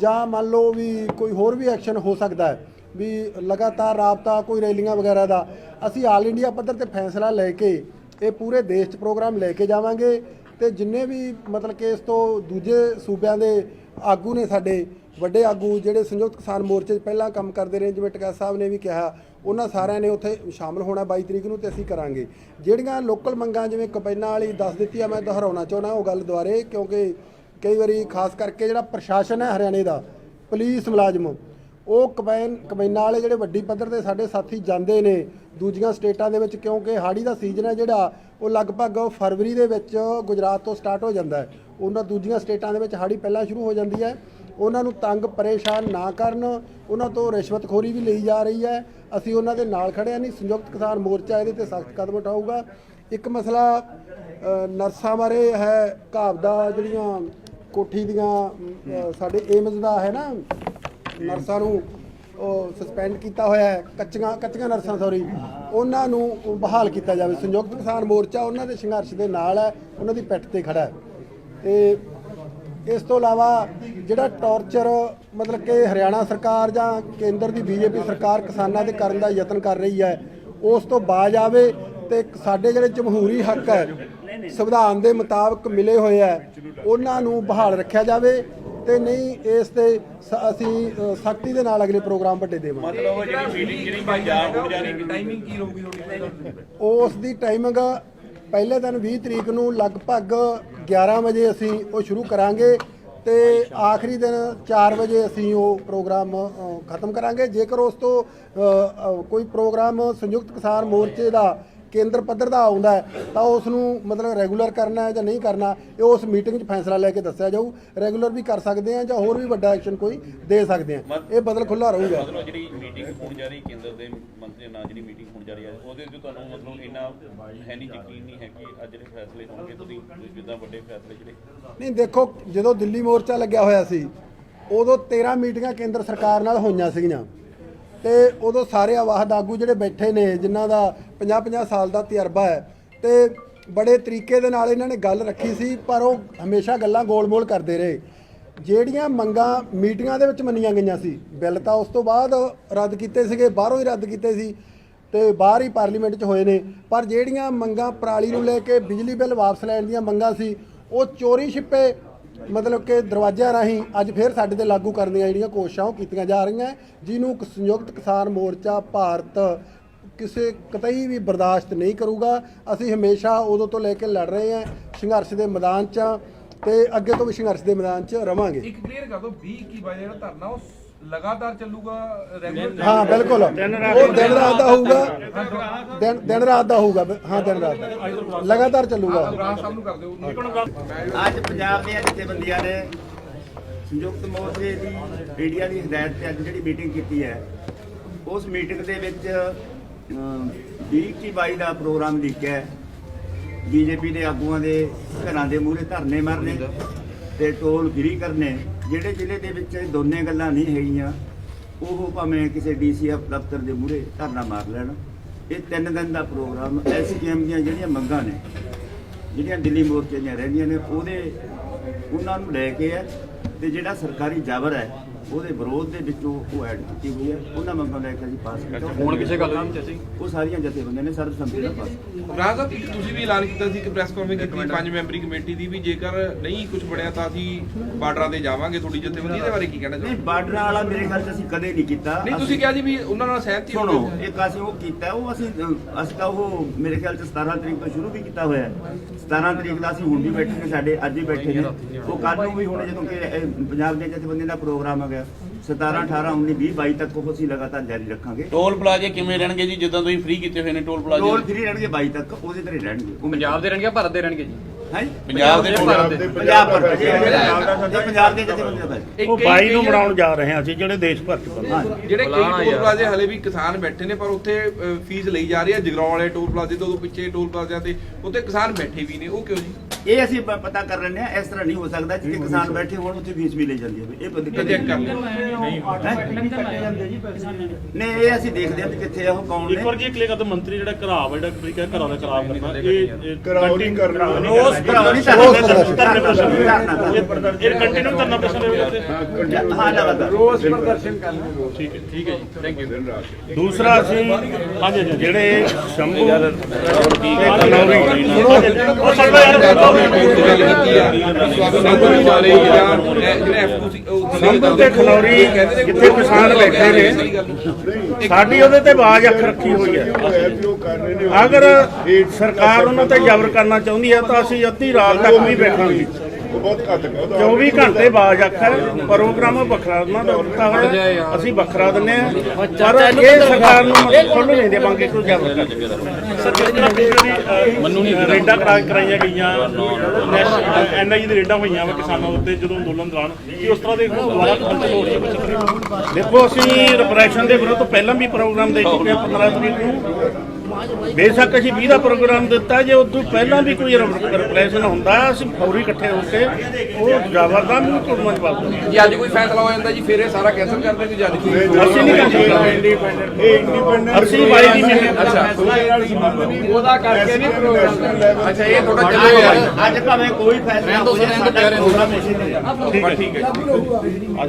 ਜਾਂ ਮੰਨ ਲਓ ਵੀ ਕੋਈ ਹੋਰ ਵੀ ਐਕਸ਼ਨ ਹੋ ਸਕਦਾ ਹੈ ਵੀ ਲਗਾਤਾਰ ਰਾਬਤਾ, ਕੋਈ ਰੈਲੀਆਂ ਵਗੈਰਾ ਦਾ। ਅਸੀਂ ਆਲ ਇੰਡੀਆ ਪੱਧਰ ਤੇ ਫੈਸਲਾ ਲੈ ਕੇ, ਇਹ ਪੂਰੇ ਦੇਸ਼ 'ਚ ਪ੍ਰੋਗਰਾਮ ਲੈ ਕੇ ਜਾਵਾਂਗੇ। ਤੇ ਜਿੰਨੇ ਵੀ ਮਤਲਬ ਕਿ ਇਸ ਤੋਂ ਦੂਜੇ ਸੂਬਿਆਂ ਦੇ ਆਗੂ ਨੇ ਸਾਡੇ, ਵੱਡੇ ਆਗੂ, ਜਿਹੜੇ ਸੰਯੁਕਤ ਕਿਸਾਨ ਮੋਰਚੇ 'ਚ ਪਹਿਲਾਂ ਕੰਮ ਕਰਦੇ ਰਹੇ, ਜਿਵੇਂ ਟਕਾ ਸਾਹਿਬ ਨੇ ਵੀ ਕਿਹਾ, ਉਹਨਾਂ ਸਾਰਿਆਂ ਨੇ ਉੱਥੇ ਸ਼ਾਮਲ ਹੋਣਾ 22 ਤਰੀਕ ਨੂੰ ਤੇ ਅਸੀਂ ਕਰਾਂਗੇ। ਜਿਹੜੀਆਂ ਲੋਕਲ ਮੰਗਾਂ, ਜਿਵੇਂ ਕਪੈਨਾ ਵਾਲੀ ਦੱਸ ਦਿੱਤੀ ਆ, ਮੈਂ ਦੁਹਰਾਉਣਾ ਚਾਹੁੰਦਾ ਉਹ ਗੱਲ ਦੁਆਰੇ, ਕਿਉਂਕਿ ਕਈ ਵਾਰੀ ਖਾਸ ਕਰਕੇ ਜਿਹੜਾ ਪ੍ਰਸ਼ਾਸਨ ਹੈ ਹਰਿਆਣੇ ਦਾ, ਪੁਲਿਸ ਮੁਲਾਜ਼ਮ ਉਹ ਕਬੈਨ ਕਬੈਨਾ ਵਾਲੇ ਜਿਹੜੇ ਵੱਡੀ ਪੱਧਰ ਤੇ ਸਾਡੇ ਸਾਥੀ ਜਾਂਦੇ ਨੇ ਦੂਜੀਆਂ ਸਟੇਟਾਂ ਦੇ ਵਿੱਚ, ਕਿਉਂਕਿ ਹਾੜੀ ਦਾ ਸੀਜ਼ਨ ਹੈ ਜਿਹੜਾ, ਉਹ ਲਗਭਗ ਫਰਵਰੀ ਦੇ ਵਿੱਚ ਗੁਜਰਾਤ ਤੋਂ ਸਟਾਰਟ ਹੋ ਜਾਂਦਾ ਹੈ। ਉਹਨਾਂ ਦੂਜੀਆਂ ਸਟੇਟਾਂ ਦੇ ਵਿੱਚ ਹਾੜੀ ਪਹਿਲਾਂ ਸ਼ੁਰੂ ਹੋ ਜਾਂਦੀ ਹੈ। ਉਹਨਾਂ ਨੂੰ ਤੰਗ ਪਰੇਸ਼ਾਨ ਨਾ ਕਰਨ, ਉਹਨਾਂ ਤੋਂ ਰਿਸ਼ਵਤਖੋਰੀ ਵੀ ਲਈ ਜਾ ਰਹੀ ਹੈ। ਅਸੀਂ ਉਹਨਾਂ ਦੇ ਨਾਲ ਖੜੇ ਹਾਂ ਨਹੀਂ, ਸੰਯੁਕਤ ਕਿਸਾਨ ਮੋਰਚਾ ਇਹਦੇ ਤੇ ਸਖਤ ਕਦਮ ਉਠਾਊਗਾ। ਇੱਕ ਮਸਲਾ ਨਰਸਾਂ ਬਾਰੇ ਹੈ, ਘਾਵ ਦਾ ਜਿਹੜੀਆਂ ਕੋਠੀ ਦੀਆਂ ਸਾਡੇ ਏਮਜ਼ ਦਾ ਹੈ ਨਾ ਨਰਸਾਂ ਨੂੰ ਉਹ ਸਸਪੈਂਡ ਕੀਤਾ ਹੋਇਆ ਹੈ, ਕੱਚੀਆਂ ਕੱਚੀਆਂ ਨਰਸਾਂ ਸੌਰੀ ਉਹਨਾਂ ਨੂੰ ਬਹਾਲ ਕੀਤਾ ਜਾਵੇ। ਸੰਯੁਕਤ ਕਿਸਾਨ ਮੋਰਚਾ ਉਹਨਾਂ ਦੇ ਸੰਘਰਸ਼ ਦੇ ਨਾਲ ਹੈ, ਉਹਨਾਂ ਦੀ ਪਿੱਠ ਤੇ ਖੜਾ ਹੈ। ਤੇ ਇਸ ਤੋਂ ਇਲਾਵਾ ਜਿਹੜਾ ਟੌਰਚਰ, ਮਤਲਬ ਕਿ ਹਰਿਆਣਾ ਸਰਕਾਰ ਜਾਂ ਕੇਂਦਰ ਦੀ ਬੀਜੇਪੀ ਸਰਕਾਰ ਕਿਸਾਨਾਂ ਦੇ ਕਰਨ ਦਾ ਯਤਨ ਕਰ ਰਹੀ ਹੈ, ਉਸ ਤੋਂ ਬਾਜ ਆਵੇ ਤੇ ਸਾਡੇ ਜਿਹੜੇ ਜਮਹੂਰੀ ਹੱਕ ਹੈ, ਸੰਵਿਧਾਨ ਦੇ ਮੁਤਾਬਕ ਮਿਲੇ ਹੋਏ ਹੈ, ਉਹਨਾਂ ਨੂੰ ਬਹਾਲ ਰੱਖਿਆ ਜਾਵੇ। ਤੇ ਨਹੀਂ ਇਸ ਤੇ ਸ- ਅਸੀਂ ਸਖਤੀ ਦੇ ਨਾਲ ਅਗਲੇ ਪ੍ਰੋਗਰਾਮ ਵੱਡੇ ਦੇਵਾਂਗੇ। ਮਤਲਬ ਉਹ ਜਿਹੜੀ ਮੀਟਿੰਗ ਜਿਹੜੀ ਪੰਜਾਬ ਨੂੰ ਜਾਣੀ ਟਾਈਮਿੰਗ ਕੀ ਰਹੂਗੀ ਤੁਹਾਡੀ? ਉਸ ਦੀ ਟਾਈਮਿੰਗ ਪਹਿਲੇ ਦਿਨ 20 ਤਰੀਕ ਨੂੰ ਲਗਭਗ 11 ਵਜੇ ਅਸੀਂ ਉਹ ਸ਼ੁਰੂ ਕਰਾਂਗੇ ਤੇ ਆਖਰੀ ਦਿਨ 4 ਵਜੇ ਅਸੀਂ ਉਹ ਪ੍ਰੋਗਰਾਮ ਅ, ਖਤਮ ਕਰਾਂਗੇ। ਜੇਕਰ ਉਸ ਤੋਂ ਅ, ਅ, ਕੋਈ ਪ੍ਰੋਗਰਾਮ ਸੰਯੁਕਤ ਕਿਸਾਨ ਮੋਰਚੇ ਦਾ ਕੇਂਦਰ ਪੱਧਰ ਦਾ ਆਉਂਦਾ ਹੈ ਤਾਂ ਉਸ ਨੂੰ ਮਤਲਬ ਰੈਗੂਲਰ ਕਰਨਾ ਹੈ ਜਾਂ ਨਹੀਂ ਕਰਨਾ ਇਹ ਉਸ ਮੀਟਿੰਗ 'ਚ ਫੈਸਲਾ ਲੈ ਕੇ ਦੱਸਿਆ ਜਾਊ। ਰੈਗੂਲਰ ਵੀ ਕਰ ਸਕਦੇ ਆ ਜਾਂ ਹੋਰ ਵੀ ਵੱਡਾ ਐਕਸ਼ਨ ਕੋਈ ਦੇ ਸਕਦੇ ਆ ਇਹ ਬਦਲ ਖੁੱਲਾ ਰਹੂਗਾ। ਮਤਲਬ ਜਿਹੜੀ ਮੀਟਿੰਗ ਹੋਣ ਜਾ ਰਹੀ ਕੇਂਦਰ ਦੇ ਮੰਤਰੀ ਨਾਲ ਜਿਹੜੀ ਮੀਟਿੰਗ ਹੋਣ ਜਾ ਰਹੀ ਹੈ ਉਹਦੇ ਵਿੱਚ ਤੁਹਾਨੂੰ ਮਤਲਬ ਇੰਨਾ ਹੈ ਨਹੀਂ ਯਕੀਨ ਨਹੀਂ ਹੈ ਕਿ ਅੱਜ ਜਿਹੜੇ ਫੈਸਲੇ ਹੋਣਗੇ ਤੁਸੀਂ ਜਿੱਦਾਂ ਵੱਡੇ ਫੈਸਲੇ ਜਿਹੜੇ ਨਹੀਂ ਦੇਖੋ ਜਦੋਂ ਦਿੱਲੀ ਮੋਰਚਾ ਲੱਗਿਆ ਹੋਇਆ ਸੀ ਉਦੋਂ 13 ਮੀਟਿੰਗਾਂ ਕੇਂਦਰ ਸਰਕਾਰ ਨਾਲ ਹੋਈਆਂ ਸੀਗੀਆਂ। ਤੇ ਉਦੋਂ ਸਾਰੇ ਆਵਾਹਦ ਆਗੂ ਜਿਹੜੇ ਬੈਠੇ ਨੇ, ਜਿਨ੍ਹਾਂ ਦਾ 50-50 ਸਾਲ ਦਾ ਤਜਰਬਾ ਹੈ, ਤੇ ਬੜੇ ਤਰੀਕੇ ਦੇ ਨਾਲ ਇਹਨਾਂ ਨੇ ਗੱਲ ਰੱਖੀ ਸੀ, ਪਰ ਉਹ ਹਮੇਸ਼ਾ ਗੱਲਾਂ ਗੋਲ-ਮੋਲ ਕਰਦੇ ਰਹੇ। ਜਿਹੜੀਆਂ ਮੰਗਾਂ ਮੀਟਿੰਗਾਂ ਦੇ ਵਿੱਚ ਮੰਨੀਆਂ ਗਈਆਂ ਸੀ, ਬਿੱਲ ਤਾਂ ਉਸ ਤੋਂ ਬਾਅਦ ਰੱਦ ਕੀਤੇ ਸੀਗੇ, ਬਾਹਰੋਂ ਹੀ ਰੱਦ ਕੀਤੇ ਸੀ, ਤੇ ਬਾਹਰ ਹੀ ਪਾਰਲੀਮੈਂਟ 'ਚ ਹੋਏ ਨੇ। ਪਰ ਜਿਹੜੀਆਂ ਮੰਗਾਂ ਪਰਾਲੀ ਨੂੰ ਲੈ ਕੇ ਬਿਜਲੀ ਬਿੱਲ ਵਾਪਸ ਲੈਣ ਦੀਆਂ ਮੰਗਾਂ ਸੀ, ਉਹ ਚੋਰੀ ਛਿਪੇ ਮਤਲਬ ਕਿ ਦਰਵਾਜ਼ਿਆਂ ਰਾਹੀਂ ਅੱਜ ਫੇਰ ਸਾਡੇ ਤੇ ਲਾਗੂ ਕਰਨ ਦੀਆਂ ਜਿਹੜੀਆਂ ਕੋਸ਼ਿਸ਼ਾਂ ਉਹ ਕੀਤੀਆਂ ਜਾ ਰਹੀਆਂ। ਜਿਹਨੂੰ ਸੰਯੁਕਤ ਕਿਸਾਨ ਮੋਰਚਾ ਭਾਰਤ ਕਿਸੇ ਕਤਈ ਵੀ ਬਰਦਾਸ਼ਤ ਨਹੀਂ ਕਰੂਗਾ। ਅਸੀਂ ਹਮੇਸ਼ਾ ਉਦੋਂ ਤੋਂ ਲੈ ਕੇ ਲੜ ਰਹੇ ਹਾਂ, ਸੰਘਰਸ਼ ਦੇ ਮੈਦਾਨ 'ਚ ਹਾਂ ਤੇ ਅੱਗੇ ਤੋਂ ਵੀ ਸੰਘਰਸ਼ ਦੇ ਮੈਦਾਨ 'ਚ ਰਵਾਂਗੇ। ਇੱਕ ਕਲੀਅਰ ਕਰ ਦਿਓ 20 21 ਵਜੇ ਜਿਹੜਾ ਧਰਨਾ, ਉਹ ਲਗਾਤਾਰ ਚੱਲੂਗਾ ਰੈਗੂਲਰ ਹਾਂ ਬਿਲਕੁਲ। ਉਹ ਦਿਨ ਰਾਤ ਦਾ ਹੋਊਗਾ। ਦਿਨ ਦਿਨ ਰਾਤ ਦਾ ਹੋਊਗਾ ਹਾਂ ਦਿਨ ਰਾਤ ਦਾ। ਲਗਾਤਾਰ ਚੱਲੂਗਾ। ਰਾਜ ਸਾਹਿਬ ਨੂੰ ਕਰ ਦਿਓ ਅੱਜ ਪੰਜਾਬ ਦੀਆਂ ਜਥੇਬੰਦੀਆਂ ਨੇ ਸੰਯੁਕਤ ਮੋਰਚੇ ਦੀ ਮੀਡੀਆ ਦੀ ਹਦਾਇਤ ਤੇ ਅੱਜ ਜਿਹੜੀ ਮੀਟਿੰਗ ਕੀਤੀ ਹੈ ਉਸ ਮੀਟਿੰਗ ਦੇ ਵਿੱਚ 20 22 ਦਾ ਪ੍ਰੋਗਰਾਮ ਲਿਖਿਆ ਹੈ। ਬੀਜੇਪੀ ਦੇ ਆਗੂਆਂ ਦੇ ਘਰਾਂ ਦੇ ਮੂਹਰੇ ਧਰਨੇ ਮਾਰਨੇ ਤੇ ਟੋਲ ਗਿਰੀ ਕਰਨੇ। ਜਿਹੜੇ ਜ਼ਿਲ੍ਹੇ ਦੇ ਵਿੱਚ ਇਹ ਦੋਨੇ ਗੱਲਾਂ ਨਹੀਂ ਹੈਗੀਆਂ, ਉਹ ਭਾਵੇਂ ਕਿਸੇ ਡੀਸੀਐਫ ਦਫ਼ਤਰ ਦੇ ਮੂਹਰੇ ਧਰਨਾ ਮਾਰ ਲੈਣ। ਇਹ ਤਿੰਨ ਦਿਨ ਦਾ ਪ੍ਰੋਗਰਾਮ ਐਸਕੇਐਮ ਦੀਆਂ ਜਿਹੜੀਆਂ ਮੰਗਾਂ ਨੇ, ਜਿਹੜੀਆਂ ਦਿੱਲੀ ਮੋਰਚੇ ਦੀਆਂ ਰਹਿੰਦੀਆਂ ਨੇ, ਉਹਦੇ ਉਹਨਾਂ ਨੂੰ ਲੈ ਕੇ ਹੈ ਤੇ ਜਿਹੜਾ ਸਰਕਾਰੀ ਜਾਬਰ ਹੈ ਉਹਦੇ ਵਿਰੋਧ ਦੇ ਵਿੱਚੋਂ ਉਹ ਐਡ ਕੀਤੀ ਹੋਈ ਹੈ। ਉਹਨਾਂ ਮੰਗਾਂ ਲੈ ਕੇ ਅਸੀਂ ਪਾਸ ਕੀਤਾ। ਹੁਣ ਕਿਸੇ ਗੱਲ ਨਹੀਂ ਅਸੀਂ ਉਹ ਸਾਰੀਆਂ ਜਥੇਬੰਦੀਆਂ ਨੇ ਸਰਬਸੰਮਤੀ ਨਾਲ ਪਾਸ। ਰਾਜ ਸਾਹਿਬ ਇੱਕ ਤੁਸੀਂ ਵੀ ਐਲਾਨ ਕੀਤਾ ਸੀ ਕਿ ਪ੍ਰੈਸ ਕਾਨਫਰੰਸ ਕੀਤੀ ਪੰਜ ਮੈਂਬਰੀ ਕਮੇਟੀ ਦੀ ਵੀ। ਜੇਕਰ ਨਹੀਂ ਕੁਝ ਬਣਿਆ ਤਾਂ ਅਸੀਂ ਬਾਰਡਰਾਂ ਤੇ ਜਾਵਾਂਗੇ ਤੁਹਾਡੀ ਜਥੇਬੰਦੀ। ਇਹਦੇ ਬਾਰੇ ਕੀ ਕਹਿਣਾ ਨਹੀਂ ਚਾਹੁੰਦੇ ਬਾਰਡਰਾਂ ਵਾਲਾ ਮੇਰੇ ਖਿਆਲ 'ਚ ਅਸੀਂ ਕਦੇ ਨਹੀਂ ਕੀਤਾ। ਨਹੀਂ ਤੁਸੀਂ ਕਿਹਾ ਜੀ ਵੀ ਉਹਨਾਂ ਨਾਲ ਸਹਿਮਤੀ ਸੁਣੋ ਇੱਕ ਅਸੀਂ ਉਹ ਕੀਤਾ ਉਹ ਅਸੀਂ ਅਸੀਂ ਤਾਂ ਉਹ ਮੇਰੇ ਖਿਆਲ ਚ 17 ਤਰੀਕ ਤੋਂ ਸ਼ੁਰੂ ਵੀ ਕੀਤਾ ਹੋਇਆ ਹੈ। 17 ਤਰੀਕ ਦਾ ਅਸੀਂ ਹੁਣ ਵੀ ਬੈਠੇ ਨੇ ਸਾਡੇ ਅੱਜ ਵੀ ਬੈਠੇ ਨੇ। ਉਹ ਕੱਲ ਨੂੰ ਵੀ ਹੁਣ ਜਦੋਂ ਕਿ ਪੰਜਾਬ ਦੇ ਜਥੇਬੰਦੀ ਦਾ ਪ੍ਰੋਗਰਾਮ ਆ ਗਿਆ। 17 18 19 20 22 ਤੱਕ ਉਹ ਅਸੀਂ ਲਗਾਤਾਰ ਜਾਰੀ ਰੱਖਾਂਗੇ। ਟੋਲ ਪਲਾਜ਼ੇ ਕਿਵੇਂ ਰਹਿਣਗੇ ਜੀ? ਜਿੱਦਾਂ ਤੁਸੀਂ ਫ੍ਰੀ ਕੀਤੇ ਹੋਏ ਨੇ ਟੋਲ ਟੋਲ ਪਲਾਜ਼ੇ ਫ੍ਰੀ ਰਹਿਣਗੇ 22 ਤੱਕ ਉਹਦੇ ਤੇ ਹੀ ਰਹਿਣਗੇ। ਉਹ ਪੰਜਾਬ ਦੇ ਰਹਿਣਗੇ ਭਾਰਤ ਦੇ ਰਹਿਣਗੇ ਜੀ? ਹੈ? ਪੰਜਾਬ ਦੇ ਪੰਜਾਬ ਦੇ ਪੰਜਾਬ ਭਰ ਦੇ ਪੰਜਾਬ ਦੇ ਹੈ ਉਹ ਬਾਈ ਨੂੰ ਬਣਾਉਣ ਜਾ ਰਹੇ ਹਾਂ ਅਸੀਂ ਜਿਹੜੇ ਦੇਸ਼ ਭਰ ਚ ਹਾਂ ਜਿਹੜੇ ਕਈ ਬੁਲਾਉਣਾ ਟੋਲ ਯਾਰ। ਪਲਾਜ਼ੇ ਹਲੇ ਵੀ ਕਿਸਾਨ ਬੈਠੇ ਨੇ ਪਰ ਉੱਥੇ ਫੀਸ ਲਈ ਜਾ ਰਹੀ ਹੈ ਜਗਰਾਉਂ ਵਾਲੇ ਟੋਲ ਪਲਾਜ਼ੇ ਤੋਂ ਉਦੋਂ ਪਿੱਛੇ ਟੋਲ ਪਲਾਜ਼ਿਆਂ ਤੇ ਉੱਥੇ ਕਿਸਾਨ ਬੈਠੇ ਵੀ ਨੇ। ਉਹ ਕਿਉਂ ਜੀ? ਇਹ ਅਸੀਂ ਪ- ਪਤਾ ਕਰ ਲੈਂਦੇ ਆ ਇਸ ਤਰ੍ਹਾਂ ਨਹੀਂ ਹੋ ਸਕਦਾ ਜਿੱਥੇ ਕਿਸਾਨ ਬੈਠੇ ਹੋਣ ਉੱਥੇ ਫੀਸ ਵੀ ਲਈ ਜਾਂਦੀ ਹੈ ਇਹ ਕੋਈ ਦਿੱਕਤ ਚੈੱਕ ਕਰ ਨਹੀਂ ਇਹ ਅਸੀਂ ਦੇਖਦੇ ਹਾਂ ਵੀ ਕਿੱਥੇ ਆ ਉਹ ਕੌਣ ਇੱਕ ਨੇ ਵਾਰ ਜੀ ਕਲੀਅਰ ਕਰਦਾ ਮੰਤਰੀ ਜਿਹੜਾ ਘਰਾਵ ਹੈ ਜਿਹੜਾ ਤੁਸੀਂ ਕਿਹਾ ਘਰਾਂ ਦਾ ਖਰਾਬ ਕਰਨਾ ਇਹ ਕਰਾਓ ਨਹੀਂ ਕਰਨਾ। ਰੋਜ਼ ਭਰਾਵਾ ਨਹੀਂ ਰੋਜ਼ ਧਰਨਾ ਪ੍ਰਦਰਸ਼ਨ। ਇਹ ਕੰਟੀਨਿਊ ਕਰਨਾ ਪਸੰਦ ਹੋਵੇਗਾ ਤੇ ਹਾਂ ਲਗਾਤਾਰ ਰੋਜ਼ ਪ੍ਰਦਰਸ਼ਨ ਕਰਨਾ ਠੀਕ ਹੈ ਠੀਕ ਹੈ ਜੀ। ਥੈਂਕ ਯੂ ਦੂਸਰਾ ਅਸੀਂ ਹਾਂਜੀ ਜਿਹੜੇ ਸ਼ੰਭੂ ਤੇ ਕਨੌਰੀ ਉਹ ਸਕਦਾ ਯਾਰ ਗੱਲ ਕੀਤੀ ਆ। ਸਵਾਮੀ ਵਾਲੇ ਜਾਂ ਜਿਹੜੇ ਐਫਟੂਸੀ ਸੰਭੂ ਤੇ ਖਨੌਰੀ ਜਿੱਥੇ ਕਿਸਾਨ ਬੈਠੇ ਨੇ। ਸਾਡੀ ਉਹਦੇ ਤੇ ਬਾਜ਼ ਅੱਖ ਰੱਖੀ ਹੋਈ ਹੈ। ਅਗਰ ਸਰਕਾਰ ਉਹਨਾਂ ਤੇ ਜ਼ਬਰ ਕਰਨਾ ਚਾਹੁੰਦੀ ਹੈ ਤਾਂ ਅਸੀਂ ਅੱਧੀ ਰਾਤ ਤੱਕ ਵੀ ਬੈਠਾਂਗੇ। ਉਹ ਬਹੁਤ ਘੱਟਕ ਉਹਦਾ। 24 ਘੰਟੇ ਬਾਜ਼ ਹੈ ਪ੍ਰੋਗਰਾਮ ਵੱਖਰਾ ਉਹਨਾਂ ਦਾ ਦਿੱਤਾ ਹੋਇਆ ਅਸੀਂ ਵੱਖਰਾ ਦਿੰਨੇ ਆ ਪਰ ਇਹ ਸਰਕਾਰ ਨੂੰ ਮਤਲਬ ਖੁੱਲ੍ਹ ਨਹੀਂ ਦੇਵਾਂਗੇ ਕੋਈ ਜ਼ਬਰ ਕਰਕੇ ਸਰ ਜਿਸ ਤਰ੍ਹਾਂ ਪਿਛਲੀ ਮੈਨੂੰ ਨਹੀਂ ਰੇਡਾਂ ਕਰਾ ਕਰਾਈਆਂ ਗਈਆਂ ਐਨਆਈ ਦੇ ਰੇਡਾਂ ਹੋਈਆਂ ਵਾ ਕਿਸਾਨਾਂ ਉੱਤੇ ਜਦੋਂ ਅੰਦੋਲਨ ਦੌਰਾਨ। ਕੀ ਉਸ ਤਰ੍ਹਾਂ ਦੇ ਦੁਬਾਰਾ ਖਰਚ ਹੋ ਰਹੀ ਦੇਖੋ ਅਸੀਂ ਰਿਪਰੈਸ਼ਨ ਦੇ ਵਿਰੁੱਧ ਪਹਿਲਾਂ ਵੀ ਪ੍ਰੋਗਰਾਮ ਦੇ ਚੁੱਕੇ ਹਾਂ 15 ਤਰੀਕ ਨੂੰ। ਬੇਸ਼ੱਕ ਅਸੀਂ 20 ਦਾ ਪ੍ਰੋਗਰਾਮ ਦਿੱਤਾ ਜੇ ਉਦੋਂ ਪਹਿਲਾਂ ਵੀ ਕੋਈ ਰਿਪਰੈਸ਼ਨ ਹੁੰਦਾ ਅਸੀਂ ਫੌਰੀ ਇਕੱਠੇ ਹੋ ਕੇ ਉਹ ਜਾਵਰਦਾ ਨੂੰ ਟੁਰਮਨ ਪਾਉਂਦੇ ਜੇ ਅੱਜ ਕੋਈ ਫੈਸਲਾ ਹੋ ਜਾਂਦਾ ਜੀ ਫਿਰ ਇਹ ਸਾਰਾ ਕੈਂਸਲ ਕਰ ਜੀ ਅੱਜ ਕੋਈ ਅਸੀਂ ਨਹੀਂ ਕਰ ਇਹ ਇੰਡੀਪੈਂਡੈਂਟ ਅਸੀਂ ਬਾਈ ਦੀ ਮਿਹਨਤ ਅੱਛਾ। ਉਹਦਾ ਕਰਕੇ ਨਹੀਂ ਪ੍ਰੋਗਰਾਮ ਅੱਛਾ ਇਹ ਤੁਹਾਡਾ ਚੱਲੇਗਾ ਅੱਜ ਭਾਵੇਂ ਕੋਈ ਫੈਸਲਾ ਹੋ ਜਾਏ ਸਾਡਾ ਪ੍ਰੋਗਰਾਮ ਇਸੇ ਤੇ ਹੈ। ਠੀਕ ਹੈ ਠੀਕ ਹੈ।